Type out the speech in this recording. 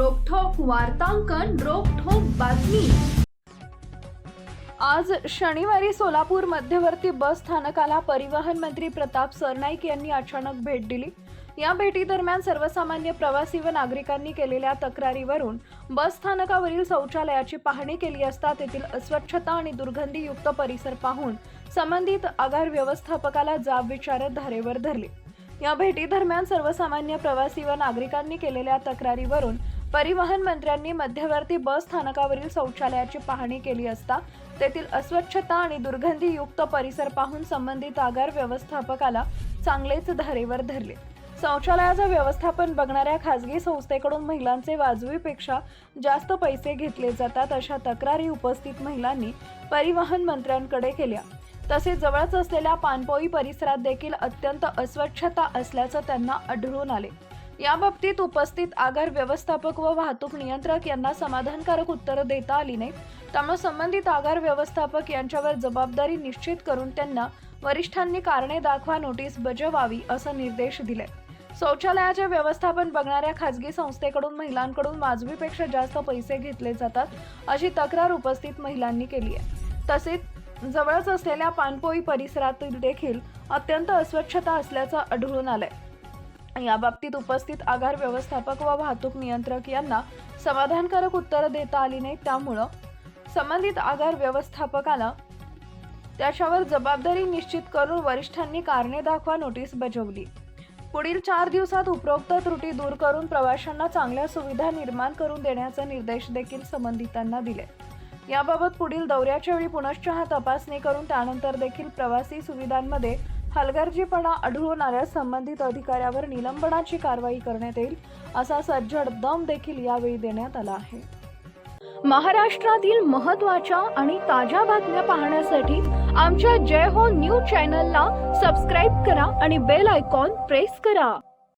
वार्तांकन रोखोक बातमी. आज शनिवारी सोलापूर मध्यवर्ती बस स्थानकाला परिवहन मंत्री प्रताप सरनाईक यांनी अचानक भेट दिली. या भेटीदरम्यान सर्वसामान्य प्रवासी व नागरिकांनी केलेल्या तक्रारीवरून बस स्थानकावरील शौचालयाची पाहणी केली असता तेथील अस्वच्छता आणि दुर्गंधीयुक्त परिसर पाहून संबंधित आगार व्यवस्थापकाला जाब विचारत धारेवर धरले. या भेटीदरम्यान सर्वसामान्य प्रवासी व नागरिकांनी केलेल्या तक्रारीवरून परिवहन मंत्र्यांनी मध्यवर्ती बस स्थानकावरील शौचालयाची पाहणी केली असता तेथील अस्वच्छता आणि दुर्गंधीयुक्त परिसर पाहून संबंधित आगार व्यवस्थापकाला चांगलेच धारेवर धरले. शौचालयाचं व्यवस्थापन बघणाऱ्या खासगी संस्थेकडून महिलांचे वाजवीपेक्षा जास्त पैसे घेतले जातात अशा तक्रारी उपस्थित महिलांनी परिवहन मंत्र्यांकडे केल्या. तसेच जवळच असलेल्या पानपोई परिसरात देखील अत्यंत अस्वच्छता असल्याचं त्यांना आढळून आले. या बाबतीत उपस्थित आगार व्यवस्थापक व वाहतूक नियंत्रक यांना समाधानकारक उत्तरं देता आली नाही त्यामुळे संबंधित आगार व्यवस्थापक यांच्यावर जबाबदारी निश्चित करून त्यांना वरिष्ठांनी कारणे दाखवा नोटीस बजावावी असा निर्देश दिले शौचालयाचे व्यवस्थापन बघणाऱ्या खासगी संस्थेकडून महिलांकडून वाजवीपेक्षा जास्त पैसे घेतले जातात अशी तक्रार उपस्थित महिलांनी केली आहे. तसेच जवळच असलेल्या पानपोई परिसरातील देखील अत्यंत अस्वच्छता असल्याचं आढळून आलंय. या बाबतीत उपस्थित आगार व्यवस्थापक व वाहतूक नियंत्रक यांना समाधानकारक उत्तरं देता आली नाहीत त्यामुळं संबंधित आगार व्यवस्थापकाला त्याच्यावर जबाबदारी निश्चित करून वरिष्ठांनी कारणे दाखवा नोटीस बजावली. पुढील चार दिवसात उपरोक्त त्रुटी दूर करून प्रवाशांना चांगल्या सुविधा निर्माण करून देण्याचे निर्देश देखील संबंधितांना दिले. याबाबत पुढील दौऱ्याच्या वेळी पुनश्च तपासणी करून त्यानंतर देखील प्रवासी सुविधांमध्ये हलगर्जीपणा आढळून आल्यास संबंधित अधिकाऱ्यावर निलंबनाची कारवाई करण्यात येईल असा सज्जड दम देखील यावेळी देण्यात आला आहे. महाराष्ट्रातील महत्त्वाच्या आणि ताज्या बातम्या पाहण्यासाठी आमच्या जय हो न्यूज चॅनलला सबस्क्राईब करा आणि बेल आयकॉन प्रेस करा.